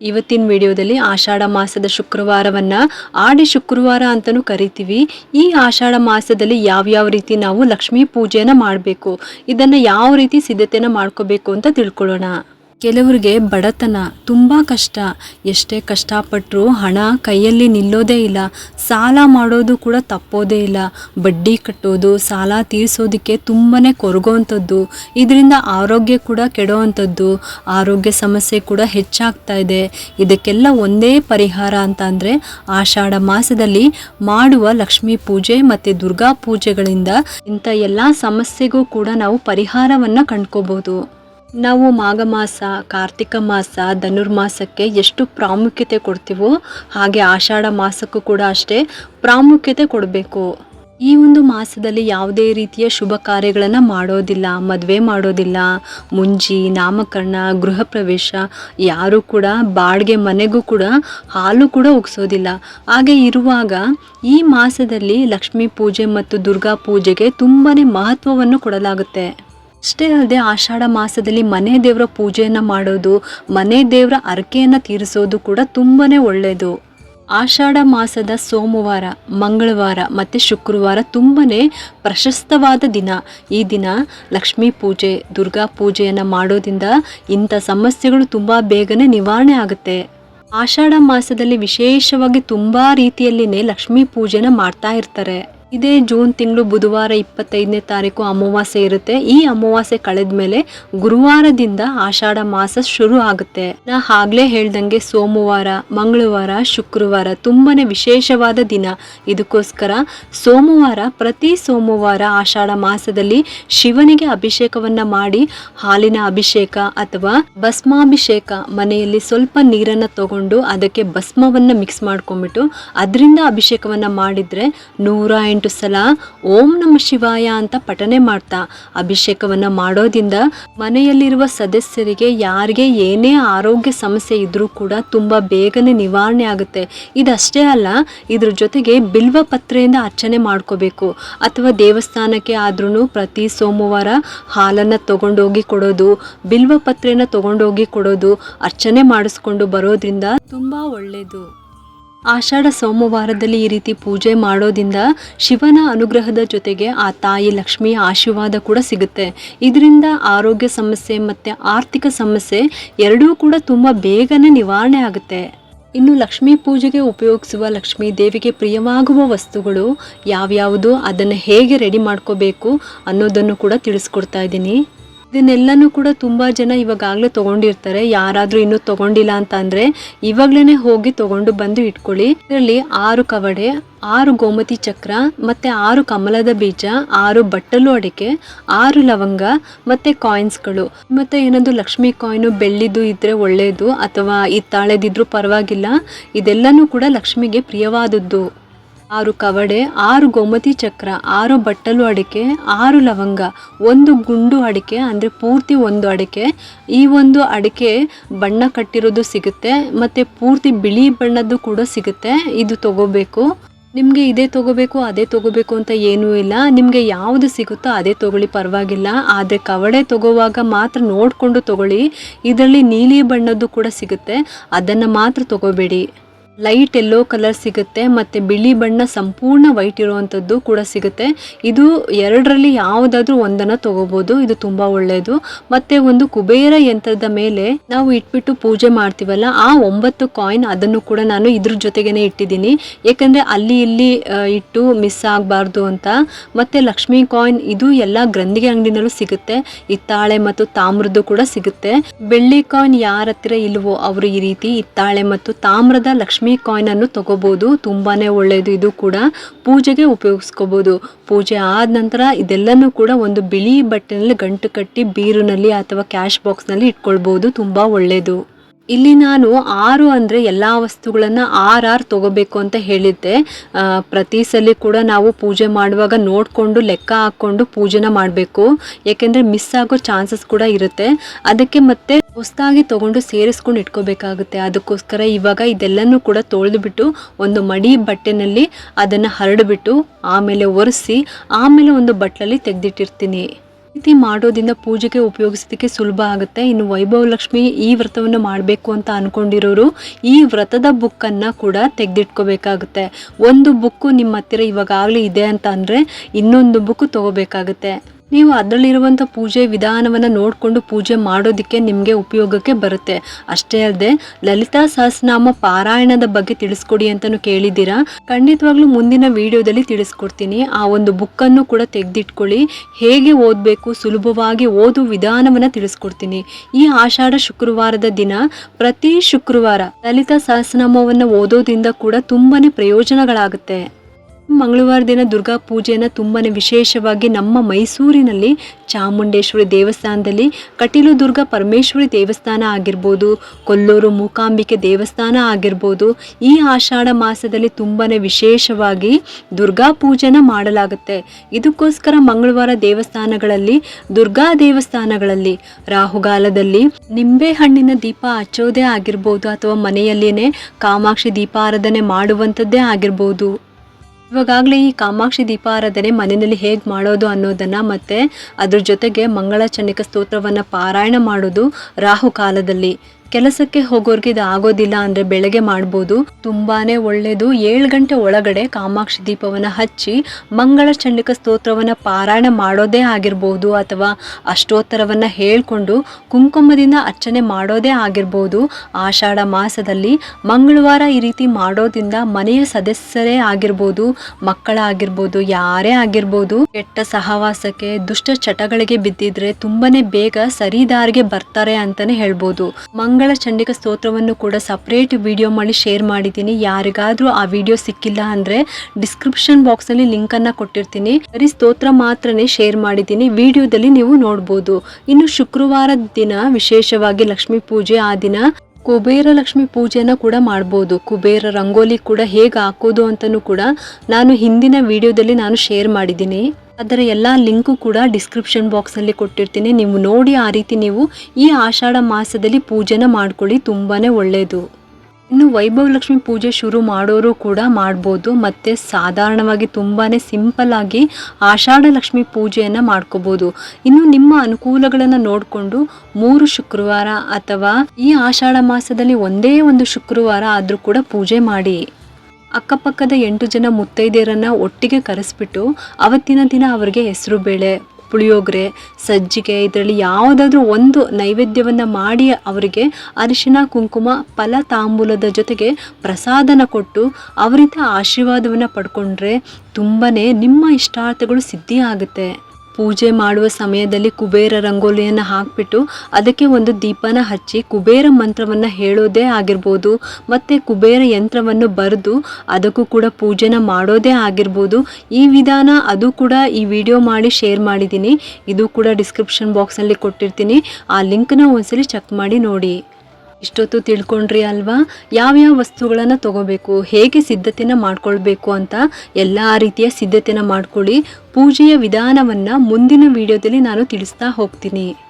ಇವತ್ತಿನ ವಿಡಿಯೋದಲ್ಲಿ ಆಷಾಢ ಮಾಸದ ಶುಕ್ರವಾರವನ್ನ ಆಡಿ ಶುಕ್ರವಾರ ಅಂತಲೂ ಕರಿತೀವಿ. ಈ ಆಷಾಢ ಮಾಸದಲ್ಲಿ ಯಾವ್ಯಾವ ರೀತಿ ನಾವು ಲಕ್ಷ್ಮೀ ಪೂಜೆಯನ್ನು ಮಾಡಬೇಕು, ಇದನ್ನ ಯಾವ ರೀತಿ ಸಿದ್ಧತೆನ ಮಾಡ್ಕೋಬೇಕು ಅಂತ ತಿಳ್ಕೊಳ್ಳೋಣ. ಕೆಲವರಿಗೆ ಬಡತನ, ತುಂಬ ಕಷ್ಟ. ಎಷ್ಟೇ ಕಷ್ಟಪಟ್ಟರೂ ಹಣ ಕೈಯಲ್ಲಿ ನಿಲ್ಲೋದೇ ಇಲ್ಲ. ಸಾಲ ಮಾಡೋದು ಕೂಡ ತಪ್ಪೋದೇ ಇಲ್ಲ. ಬಡ್ಡಿ ಕಟ್ಟೋದು, ಸಾಲ ತೀರಿಸೋದಕ್ಕೆ ತುಂಬಾ ಕೊರಗೋವಂಥದ್ದು. ಇದರಿಂದ ಆರೋಗ್ಯ ಕೂಡ ಕೆಡೋವಂಥದ್ದು. ಆರೋಗ್ಯ ಸಮಸ್ಯೆ ಕೂಡ ಹೆಚ್ಚಾಗ್ತಾ ಇದೆ. ಇದಕ್ಕೆಲ್ಲ ಒಂದೇ ಪರಿಹಾರ ಅಂತ ಅಂದರೆ ಆಷಾಢ ಮಾಸದಲ್ಲಿ ಮಾಡುವ ಲಕ್ಷ್ಮೀ ಪೂಜೆ ಮತ್ತು ದುರ್ಗಾ ಪೂಜೆಗಳಿಂದ ಇಂಥ ಎಲ್ಲ ಸಮಸ್ಯೆಗೂ ಕೂಡ ನಾವು ಪರಿಹಾರವನ್ನು ಕಂಡ್ಕೋಬೋದು. ನಾವು ಮಾಘ ಮಾಸ, ಕಾರ್ತಿಕ ಮಾಸ ಧನುರ್ಮಾಸಕ್ಕೆ ಎಷ್ಟು ಪ್ರಾಮುಖ್ಯತೆ ಕೊಡ್ತೀವೋ ಹಾಗೆ ಆಷಾಢ ಮಾಸಕ್ಕೂ ಕೂಡ ಅಷ್ಟೇ ಪ್ರಾಮುಖ್ಯತೆ ಕೊಡಬೇಕು. ಈ ಒಂದು ಮಾಸದಲ್ಲಿ ಯಾವುದೇ ರೀತಿಯ ಶುಭ ಕಾರ್ಯಗಳನ್ನು ಮಾಡೋದಿಲ್ಲ, ಮದುವೆ ಮಾಡೋದಿಲ್ಲ, ಮುಂಜಿ, ನಾಮಕರಣ ಗೃಹ ಪ್ರವೇಶ ಯಾರೂ ಕೂಡ ಬಾಡಿಗೆ ಮನೆಗೂ ಕೂಡ ಹಾಲು ಕೂಡ ಉಗಿಸೋದಿಲ್ಲ ಹಾಗೆ ಇರುವಾಗ ಈ ಮಾಸದಲ್ಲಿ ಲಕ್ಷ್ಮೀ ಪೂಜೆ ಮತ್ತು ದುರ್ಗಾ ಪೂಜೆಗೆ ತುಂಬಾ ಮಹತ್ವವನ್ನು ಕೊಡಲಾಗುತ್ತೆ. ಅಷ್ಟೇ ಅಲ್ಲದೆ ಆಷಾಢ ಮಾಸದಲ್ಲಿ ಮನೆ ದೇವರ ಪೂಜೆಯನ್ನು ಮಾಡೋದು, ಮನೆ ದೇವರ ಹರಕೆಯನ್ನು ತೀರಿಸೋದು ಕೂಡ ತುಂಬಾ ಒಳ್ಳೆಯದು ಆಷಾಢ ಮಾಸದ ಸೋಮವಾರ, ಮಂಗಳವಾರ ಮತ್ತು ಶುಕ್ರವಾರ ತುಂಬಾ ಪ್ರಶಸ್ತವಾದ ದಿನ. ಈ ದಿನ ಲಕ್ಷ್ಮೀ ಪೂಜೆ, ದುರ್ಗಾ ಪೂಜೆಯನ್ನು ಮಾಡೋದ್ರಿಂದ ಇಂಥ ಸಮಸ್ಯೆಗಳು ತುಂಬ ಬೇಗನೆ ನಿವಾರಣೆ ಆಗುತ್ತೆ. ಆಷಾಢ ಮಾಸದಲ್ಲಿ ವಿಶೇಷವಾಗಿ ತುಂಬ ರೀತಿಯಲ್ಲಿನೇ ಲಕ್ಷ್ಮೀ ಪೂಜೆನ ಮಾಡ್ತಾ ಇರ್ತಾರೆ. ಇದೇ ಜೂನ್ ತಿಂಗಳು ಬುಧವಾರ ಇಪ್ಪತ್ತೈದನೇ ತಾರೀಕು ಅಮಾವಾಸ್ಯೆ ಇರುತ್ತೆ. ಈ ಅಮಾವಾಸ್ಯೆ ಕಳೆದ ಮೇಲೆ ಗುರುವಾರದಿಂದ ಆಷಾಢ ಮಾಸ ಶುರು ಆಗುತ್ತೆ. ನಾ ಆಗ್ಲೇ ಹೇಳ್ದಂಗೆ ಸೋಮವಾರ, ಮಂಗಳವಾರ, ಶುಕ್ರವಾರ ತುಂಬಾನೇ ವಿಶೇಷವಾದ ದಿನ. ಇದಕ್ಕೋಸ್ಕರ ಸೋಮವಾರ, ಪ್ರತಿ ಸೋಮವಾರ ಆಷಾಢ ಮಾಸದಲ್ಲಿ ಶಿವನಿಗೆ ಅಭಿಷೇಕವನ್ನ ಮಾಡಿ ಹಾಲಿನ ಅಭಿಷೇಕ ಅಥವಾ ಭಸ್ಮಾಭಿಷೇಕ, ಮನೆಯಲ್ಲಿ ಸ್ವಲ್ಪ ನೀರನ್ನ ತಗೊಂಡು ಅದಕ್ಕೆ ಭಸ್ಮವನ್ನ ಮಿಕ್ಸ್ ಮಾಡ್ಕೊಂಡ್ಬಿಟ್ಟು, ಅದರಿಂದ ಅಭಿಷೇಕವನ್ನ ಮಾಡಿದ್ರೆ ನೂರ ಎಂಟು ಸಲ ಓಂ ನಮ ಶಿವಾಯ ಅಂತ ಪಠನೆ ಮಾಡ್ತಾ. ಅಭಿಷೇಕವನ್ನ ಮಾಡೋದಿಂದ ಮನೆಯಲ್ಲಿರುವ ಸದಸ್ಯರಿಗೆ, ಯಾರಿಗೆ ಏನೇ ಆರೋಗ್ಯ ಸಮಸ್ಯೆ ಇದ್ರೂ ಕೂಡ ತುಂಬಾ ಬೇಗನೆ ನಿವಾರಣೆ ಆಗುತ್ತೆ. ಇದಷ್ಟೇ ಅಲ್ಲ, ಇದ್ರ ಜೊತೆಗೆ ಬಿಲ್ವ ಪತ್ರೆಯಿಂದ ಅರ್ಚನೆ ಮಾಡ್ಕೋಬೇಕು. ಅಥವಾ ದೇವಸ್ಥಾನಕ್ಕೆ ಆದ್ರೂ ಪ್ರತಿ ಸೋಮವಾರ ಹಾಲನ್ನ ತಗೊಂಡೋಗಿ ಕೊಡೋದು, ಬಿಲ್ವ ಪತ್ರೆನ ತಗೊಂಡೋಗಿ ಕೊಡೋದು, ಅರ್ಚನೆ ಮಾಡಿಸ್ಕೊಂಡು ಬರೋದ್ರಿಂದ ತುಂಬಾ ಒಳ್ಳೆಯದು ಆಷಾಢ ಸೋಮವಾರದಲ್ಲಿ ಈ ರೀತಿ ಪೂಜೆ ಮಾಡೋದಿಂದ ಶಿವನ ಅನುಗ್ರಹದ ಜೊತೆಗೆ ಆ ತಾಯಿ ಲಕ್ಷ್ಮಿಯ ಆಶೀರ್ವಾದ ಕೂಡ ಸಿಗುತ್ತೆ. ಇದರಿಂದ ಆರೋಗ್ಯ ಸಮಸ್ಯೆ ಮತ್ತು ಆರ್ಥಿಕ ಸಮಸ್ಯೆ ಎರಡೂ ಕೂಡ ತುಂಬ ಬೇಗನೆ ನಿವಾರಣೆ ಆಗುತ್ತೆ. ಇನ್ನು ಲಕ್ಷ್ಮೀ ಪೂಜೆಗೆ ಉಪಯೋಗಿಸುವ ಲಕ್ಷ್ಮೀ ದೇವಿಗೆ ಪ್ರಿಯವಾಗುವ ವಸ್ತುಗಳು ಯಾವ್ಯಾವುದು, ಅದನ್ನು ಹೇಗೆ ರೆಡಿ ಮಾಡ್ಕೋಬೇಕು ಅನ್ನೋದನ್ನು ಕೂಡ ತಿಳಿಸ್ಕೊಡ್ತಾ ಇದ್ದೀನಿ. ಇದನ್ನೆಲ್ಲನೂ ಕೂಡ ತುಂಬ ಜನ ಇವಾಗಲೇ ತೊಗೊಂಡಿರ್ತಾರೆ. ಯಾರಾದರೂ ಇನ್ನೂ ತೊಗೊಂಡಿಲ್ಲ ಅಂತ ಅಂದರೆ ಹೋಗಿ ತೊಗೊಂಡು ಬಂದು ಇಟ್ಕೊಳ್ಳಿ. ಇದರಲ್ಲಿ ಆರು ಕವಡೆ, ಆರು ಗೋಮತಿ ಚಕ್ರ, ಮತ್ತೆ ಆರು ಕಮಲದ ಬೀಜ, ಆರು ಬಟ್ಟಲು ಅಡಿಕೆ, ಆರು ಲವಂಗ, ಮತ್ತು ಕಾಯಿನ್ಸ್ಗಳು ಮತ್ತೆ ಏನಾದರೂ ಲಕ್ಷ್ಮಿ ಕಾಯಿನು ಬೆಳ್ಳಿದು ಇದ್ರೆ ಒಳ್ಳೆಯದು ಅಥವಾ ಹಿತ್ತಾಳೆದಿದ್ರೂ ಪರವಾಗಿಲ್ಲ. ಇದೆಲ್ಲನೂ ಕೂಡ ಲಕ್ಷ್ಮಿಗೆ ಪ್ರಿಯವಾದದ್ದು. ಆರು ಕವಡೆ, ಆರು ಗೋಮತಿ ಚಕ್ರ, ಆರು ಬಟ್ಟಲು ಅಡಿಕೆ, ಆರು ಲವಂಗ, ಒಂದು ಗುಂಡು ಅಡಿಕೆ, ಅಂದರೆ ಪೂರ್ತಿ ಒಂದು ಅಡಿಕೆ. ಈ ಒಂದು ಅಡಿಕೆ ಬಣ್ಣ ಕಟ್ಟಿರೋದು ಸಿಗುತ್ತೆ, ಮತ್ತು ಪೂರ್ತಿ ಬಿಳಿ ಬಣ್ಣದ್ದು ಕೂಡ ಸಿಗುತ್ತೆ. ಇದು ತಗೋಬೇಕು. ನಿಮಗೆ ಇದೇ ತಗೋಬೇಕು, ಅದೇ ತಗೋಬೇಕು ಅಂತ ಏನೂ ಇಲ್ಲ. ನಿಮಗೆ ಯಾವುದು ಸಿಗುತ್ತೋ ಅದೇ ತಗೊಳ್ಳಿ, ಪರವಾಗಿಲ್ಲ. ಆದರೆ ಕವಡೆ ತಗೋವಾಗ ಮಾತ್ರ ನೋಡಿಕೊಂಡು ತಗೊಳ್ಳಿ. ಇದರಲ್ಲಿ ನೀಲಿ ಬಣ್ಣದ್ದು ಕೂಡ ಸಿಗುತ್ತೆ. ಅದನ್ನು ಮಾತ್ರ ತಗೋಬೇಡಿ. ಲೈಟ್ ಎಲ್ಲೋ ಕಲರ್ ಸಿಗುತ್ತೆ, ಮತ್ತು ಬಿಳಿ ಬಣ್ಣ ಸಂಪೂರ್ಣ ವೈಟ್ ಇರುವಂಥದ್ದು ಕೂಡ ಸಿಗುತ್ತೆ. ಇದು ಎರಡರಲ್ಲಿ ಯಾವುದಾದ್ರೂ ಒಂದನ್ನು ತಗೋಬೋದು, ಇದು ತುಂಬ ಒಳ್ಳೆಯದು ಮತ್ತು ಒಂದು ಕುಬೇರ ಯಂತ್ರದ ಮೇಲೆ ನಾವು ಇಟ್ಬಿಟ್ಟು ಪೂಜೆ ಮಾಡ್ತೀವಲ್ಲ, ಆ ಒಂಬತ್ತು ಕಾಯಿನ್ ಅದನ್ನು ಕೂಡ ನಾನು ಇದ್ರ ಜೊತೆಗೇನೆ ಇಟ್ಟಿದ್ದೀನಿ. ಏಕೆಂದರೆ ಅಲ್ಲಿ ಇಲ್ಲಿ ಇಟ್ಟು ಮಿಸ್ ಆಗಬಾರ್ದು ಅಂತ. ಮತ್ತು ಲಕ್ಷ್ಮಿ ಕಾಯಿನ್ ಇದು ಎಲ್ಲ ಗ್ರಂಥಿಗೆ ಅಂಗಡಿನಲ್ಲೂ ಸಿಗುತ್ತೆ. ಹಿತ್ತಾಳೆ ಮತ್ತು ತಾಮ್ರದ್ದು ಕೂಡ ಸಿಗುತ್ತೆ. ಬೆಳ್ಳಿ ಕಾಯಿನ್ ಯಾರ ಹತ್ತಿರ ಇಲ್ವೋ ಅವರು ಈ ರೀತಿ ಹಿತ್ತಾಳೆ ಮತ್ತು ತಾಮ್ರದ ಲಕ್ಷ್ಮೀ ಕಾಯಿನ್ ಅನ್ನು ತಗೋಬಹುದು ತುಂಬಾನೇ ಒಳ್ಳೆಯದು ಇದು ಕೂಡ ಪೂಜೆಗೆ ಉಪಯೋಗಿಸ್ಕೋಬಹುದು ಪೂಜೆ ಆದ ನಂತರ ಇದೆಲ್ಲನೂ ಕೂಡ ಒಂದು ಬಿಳಿ ಬಟ್ಟೆನಲ್ಲಿ ಗಂಟು ಕಟ್ಟಿ ಬೀರುನಲ್ಲಿ ಅಥವಾ ಕ್ಯಾಶ್ ಬಾಕ್ಸ್ನಲ್ಲಿ ಇಟ್ಕೊಳ್ಬಹುದು ತುಂಬಾ ಒಳ್ಳೆಯದು ಇಲ್ಲಿ ನಾನು ಆರು ಅಂದರೆ ಎಲ್ಲ ವಸ್ತುಗಳನ್ನು ಆರ್ ಆರ್ ತಗೋಬೇಕು ಅಂತ ಹೇಳಿದ್ದೆ. ಪ್ರತಿ ಸಲ ಕೂಡ ನಾವು ಪೂಜೆ ಮಾಡುವಾಗ ನೋಡಿಕೊಂಡು ಲೆಕ್ಕ ಹಾಕ್ಕೊಂಡು ಪೂಜೆನ ಮಾಡಬೇಕು. ಯಾಕೆಂದರೆ ಮಿಸ್ ಆಗೋ ಚಾನ್ಸಸ್ ಕೂಡ ಇರುತ್ತೆ. ಅದಕ್ಕೆ ಮತ್ತೆ ಹೊಸದಾಗಿ ತೊಗೊಂಡು ಸೇರಿಸ್ಕೊಂಡು ಇಟ್ಕೋಬೇಕಾಗುತ್ತೆ. ಅದಕ್ಕೋಸ್ಕರ ಇವಾಗ ಇದೆಲ್ಲನೂ ಕೂಡ ತೊಳೆದುಬಿಟ್ಟು ಒಂದು ಮಡಿ ಬಟ್ಟೆನಲ್ಲಿ ಅದನ್ನು ಹರಡಿಬಿಟ್ಟು ಆಮೇಲೆ ಒರೆಸಿ, ಆಮೇಲೆ ಒಂದು ಬಟ್ಲಲ್ಲಿ ತೆಗೆದಿಟ್ಟಿರ್ತೀನಿ. ರೀತಿ ಮಾಡೋದ್ರಿಂದ ಪೂಜೆಗೆ ಉಪಯೋಗಿಸೋದಕ್ಕೆ ಸುಲಭ ಆಗುತ್ತೆ. ಇನ್ನು ವೈಭವ ಲಕ್ಷ್ಮಿ ಈ ವ್ರತವನ್ನು ಮಾಡಬೇಕು ಅಂತ ಅನ್ಕೊಂಡಿರೋರು ಈ ವ್ರತದ ಬುಕ್ಕನ್ನು ಕೂಡ ತೆಗೆದಿಟ್ಕೋಬೇಕಾಗುತ್ತೆ. ಒಂದು ಬುಕ್ಕು ನಿಮ್ಮ ಹತ್ತಿರ ಇವಾಗಲೇ ಇದೆ ಅಂತ ಅಂದರೆ ಇನ್ನೊಂದು ಬುಕ್ ತಗೋಬೇಕಾಗುತ್ತೆ. ನೀವು ಅದರಲ್ಲಿರುವಂಥ ಪೂಜೆ ವಿಧಾನವನ್ನು ನೋಡಿಕೊಂಡು ಪೂಜೆ ಮಾಡೋದಕ್ಕೆ ನಿಮಗೆ ಉಪಯೋಗಕ್ಕೆ ಬರುತ್ತೆ. ಅಷ್ಟೇ ಅಲ್ಲದೆ ಲಲಿತಾ ಸಹಸ್ರನಾಮ ಪಾರಾಯಣದ ಬಗ್ಗೆ ತಿಳಿಸ್ಕೊಡಿ ಅಂತಲೂ ಕೇಳಿದ್ದೀರಾ? ಖಂಡಿತವಾಗ್ಲೂ ಮುಂದಿನ ವಿಡಿಯೋದಲ್ಲಿ ತಿಳಿಸ್ಕೊಡ್ತೀನಿ. ಆ ಒಂದು ಬುಕ್ಕನ್ನು ಕೂಡ ತೆಗೆದಿಟ್ಕೊಳ್ಳಿ. ಹೇಗೆ ಓದಬೇಕು, ಸುಲಭವಾಗಿ ಓದು ವಿಧಾನವನ್ನು ತಿಳಿಸ್ಕೊಡ್ತೀನಿ. ಈ ಆಷಾಢ ಶುಕ್ರವಾರದ ದಿನ ಪ್ರತಿ ಶುಕ್ರವಾರ ಲಲಿತಾ ಸಹಸ್ರನಾಮವನ್ನು ಓದೋದ್ರಿಂದ ಕೂಡ ತುಂಬಾ ಪ್ರಯೋಜನಗಳಾಗುತ್ತೆ. ಮಂಗಳವಾರ ದಿನ ದುರ್ಗಾ ಪೂಜೆಯನ್ನು ತುಂಬಾ ವಿಶೇಷವಾಗಿ ನಮ್ಮ ಮೈಸೂರಿನಲ್ಲಿ ಚಾಮುಂಡೇಶ್ವರಿ ದೇವಸ್ಥಾನದಲ್ಲಿ ಕಟೀಲು ದುರ್ಗಾ ಪರಮೇಶ್ವರಿ ದೇವಸ್ಥಾನ ಆಗಿರ್ಬೋದು, ಕೊಲ್ಲೂರು ಮೂಕಾಂಬಿಕೆ ದೇವಸ್ಥಾನ ಆಗಿರ್ಬೋದು, ಈ ಆಷಾಢ ಮಾಸದಲ್ಲಿ ತುಂಬಾ ವಿಶೇಷವಾಗಿ ದುರ್ಗಾ ಪೂಜೆನ ಮಾಡಲಾಗುತ್ತೆ. ಇದಕ್ಕೋಸ್ಕರ ಮಂಗಳವಾರ ದೇವಸ್ಥಾನಗಳಲ್ಲಿ, ದುರ್ಗಾ ದೇವಸ್ಥಾನಗಳಲ್ಲಿ, ರಾಹುಗಾಲದಲ್ಲಿ ನಿಂಬೆ ಹಣ್ಣಿನ ದೀಪ ಹಚ್ಚೋದೇ ಆಗಿರ್ಬೋದು ಅಥವಾ ಮನೆಯಲ್ಲಿಯೇ ಕಾಮಾಕ್ಷಿ ದೀಪಾರಾಧನೆ ಮಾಡುವಂಥದ್ದೇ ಆಗಿರ್ಬೋದು. ಇವಾಗಲೇ ಈ ಕಾಮಾಕ್ಷಿ ದೀಪಾರಾಧನೆ ಮನೆಯಲ್ಲಿ ಹೇಗೆ ಮಾಡೋದು ಅನ್ನೋದನ್ನು ಮತ್ತು ಅದ್ರ ಜೊತೆಗೆ ಮಂಗಳ ಚಂಡಿಕ ಸ್ತೋತ್ರವನ್ನು ಪಾರಾಯಣ ಮಾಡೋದು ರಾಹು ಕಾಲದಲ್ಲಿ. ಕೆಲಸಕ್ಕೆ ಹೋಗೋರ್ಗೆ ಇದು ಆಗೋದಿಲ್ಲ ಅಂದ್ರೆ ಬೆಳಗ್ಗೆ ಮಾಡ್ಬೋದು. ತುಂಬಾನೇ ಒಳ್ಳೆಯದು ಏಳು ಗಂಟೆ ಒಳಗಡೆ ಕಾಮಾಕ್ಷಿ ದೀಪವನ್ನು ಹಚ್ಚಿ ಮಂಗಳ ಚಂಡಿಕ ಸ್ತೋತ್ರವನ್ನು ಪಾರಾಯಣ ಮಾಡೋದೇ ಆಗಿರ್ಬೋದು ಅಥವಾ ಅಷ್ಟೋತ್ತರವನ್ನು ಹೇಳ್ಕೊಂಡು ಕುಂಕುಮದಿಂದ ಅರ್ಚನೆ ಮಾಡೋದೇ ಆಗಿರ್ಬೋದು. ಆಷಾಢ ಮಾಸದಲ್ಲಿ ಮಂಗಳವಾರ ಈ ರೀತಿ ಮಾಡೋದ್ರಿಂದ ಮನೆಯ ಸದಸ್ಯರೇ ಆಗಿರ್ಬೋದು, ಮಕ್ಕಳಾಗಿರ್ಬೋದು, ಯಾರೇ ಆಗಿರ್ಬೋದು. ಕೆಟ್ಟ ಸಹವಾಸಕ್ಕೆ, ದುಷ್ಟ ಚಟಗಳಿಗೆ ಬಿದ್ದಿದ್ರೆ ತುಂಬಾನೇ ಬೇಗ ಸರಿದಾರಿಗೆ ಬರ್ತಾರೆ ಅಂತಾನೆ ಹೇಳ್ಬೋದು. ಚಂಡಿಕ ಸ್ತೋತ್ರವನ್ನು ಕೂಡ ಸಪ್ರೇಟ್ ವಿಡಿಯೋ ಮಾಡಿ ಶೇರ್ ಮಾಡಿದ್ದೀನಿ. ಯಾರಿಗಾದರೂ ಆ ವಿಡಿಯೋ ಸಿಕ್ಕಿಲ್ಲ ಅಂದ್ರೆ ಡಿಸ್ಕ್ರಿಪ್ಷನ್ ಬಾಕ್ಸ್ ಅಲ್ಲಿ ಲಿಂಕ್ ಅನ್ನ ಕೊಟ್ಟಿರ್ತೀನಿ. ಬರೀ ಸ್ತೋತ್ರ ಮಾತ್ರನೇ ಶೇರ್ ಮಾಡಿದ್ದೀನಿ. ವಿಡಿಯೋದಲ್ಲಿ ನೀವು ನೋಡ್ಬೋದು. ಇನ್ನು ಶುಕ್ರವಾರದ ದಿನ ವಿಶೇಷವಾಗಿ ಲಕ್ಷ್ಮೀ ಪೂಜೆ, ಆ ದಿನ ಕುಬೇರ ಲಕ್ಷ್ಮಿ ಪೂಜೆನ ಕೂಡ ಮಾಡ್ಬೋದು. ಕುಬೇರ ರಂಗೋಲಿ ಕೂಡ ಹೇಗೆ ಹಾಕೋದು ಅಂತಲೂ ಕೂಡ ನಾನು ಹಿಂದಿನ ವಿಡಿಯೋದಲ್ಲಿ ನಾನು ಶೇರ್ ಮಾಡಿದ್ದೀನಿ. ಅದರ ಎಲ್ಲ ಲಿಂಕು ಕೂಡ ಡಿಸ್ಕ್ರಿಪ್ಷನ್ ಬಾಕ್ಸಲ್ಲಿ ಕೊಟ್ಟಿರ್ತೀನಿ. ನೀವು ನೋಡಿ ಆ ರೀತಿ ನೀವು ಈ ಆಷಾಢ ಮಾಸದಲ್ಲಿ ಪೂಜೆನ ಮಾಡ್ಕೊಳ್ಳಿ ತುಂಬಾ ಒಳ್ಳೆಯದು ಇನ್ನು ವೈಭವ ಲಕ್ಷ್ಮಿ ಪೂಜೆ ಶುರು ಮಾಡೋರು ಕೂಡ ಮಾಡ್ಬೋದು. ಮತ್ತು ಸಾಧಾರಣವಾಗಿ ತುಂಬಾ ಸಿಂಪಲ್ ಆಗಿ ಆಷಾಢ ಲಕ್ಷ್ಮಿ ಪೂಜೆಯನ್ನು ಮಾಡ್ಕೋಬೋದು. ಇನ್ನು ನಿಮ್ಮ ಅನುಕೂಲಗಳನ್ನು ನೋಡಿಕೊಂಡು ಮೂರು ಶುಕ್ರವಾರ ಅಥವಾ ಈ ಆಷಾಢ ಮಾಸದಲ್ಲಿ ಒಂದೇ ಒಂದು ಶುಕ್ರವಾರ ಆದರೂ ಕೂಡ ಪೂಜೆ ಮಾಡಿ. ಅಕ್ಕಪಕ್ಕದ ಎಂಟು ಜನ ಮುತ್ತೈದೆಯರನ್ನ ಒಟ್ಟಿಗೆ ಕರೆಸ್ಬಿಟ್ಟು ಅವತ್ತಿನ ದಿನ ಅವರಿಗೆ ಹೆಸರು ಬೇಳೆ, ಪುಳಿಯೋಗರೆ, ಸಜ್ಜಿಗೆ ಇದರಲ್ಲಿ ಯಾವುದಾದ್ರೂ ಒಂದು ನೈವೇದ್ಯವನ್ನು ಮಾಡಿ ಅವರಿಗೆ ಅರಿಶಿನ, ಕುಂಕುಮ ಫಲ ತಾಂಬೂಲದ ಜೊತೆಗೆ ಪ್ರಸಾದನ ಕೊಟ್ಟು ಅವರಿಂದ ಆಶೀರ್ವಾದವನ್ನು ಪಡ್ಕೊಂಡ್ರೆ ತುಂಬನೇ ನಿಮ್ಮ ಇಷ್ಟಾರ್ಥಗಳು ಸಿದ್ಧಿ ಆಗುತ್ತೆ ಪೂಜೆ ಮಾಡುವ ಸಮಯದಲ್ಲಿ ಕುಬೇರ ರಂಗೋಲಿಯನ್ನು ಹಾಕ್ಬಿಟ್ಟು ಅದಕ್ಕೆ ಒಂದು ದೀಪನ ಹಚ್ಚಿ ಕುಬೇರ ಮಂತ್ರವನ್ನು ಹೇಳೋದೇ ಆಗಿರ್ಬೋದು, ಮತ್ತು ಕುಬೇರ ಯಂತ್ರವನ್ನು ಬರೆದು ಅದಕ್ಕೂ ಕೂಡ ಪೂಜೆನ ಮಾಡೋದೇ ಆಗಿರ್ಬೋದು. ಈ ವಿಧಾನ ಅದು ಕೂಡ ಈ ವಿಡಿಯೋ ಮಾಡಿ ಶೇರ್ ಮಾಡಿದ್ದೀನಿ. ಇದು ಕೂಡ ಡಿಸ್ಕ್ರಿಪ್ಷನ್ ಬಾಕ್ಸಲ್ಲಿ ಕೊಟ್ಟಿರ್ತೀನಿ. ಆ ಲಿಂಕ್ನ ಒಂದ್ಸಲಿ ಚೆಕ್ ಮಾಡಿ ನೋಡಿ. ಇಷ್ಟೊತ್ತು ತಿಳ್ಕೊಂಡ್ರಿ ಅಲ್ವಾ? ಯಾವ್ಯಾವ ವಸ್ತುಗಳನ್ನು ತಗೋಬೇಕು? ಹೇಗೆ ಸಿದ್ಧತೆನ ಮಾಡ್ಕೊಳ್ಬೇಕು ಅಂತ ಎಲ್ಲ ರೀತಿಯ ಸಿದ್ಧತೆನ ಮಾಡ್ಕೊಳ್ಳಿ. ಪೂಜೆಯ ವಿಧಾನವನ್ನು ಮುಂದಿನ ವಿಡಿಯೋದಲ್ಲಿ ನಾನು ತಿಳಿಸ್ತಾ ಹೋಗ್ತೀನಿ.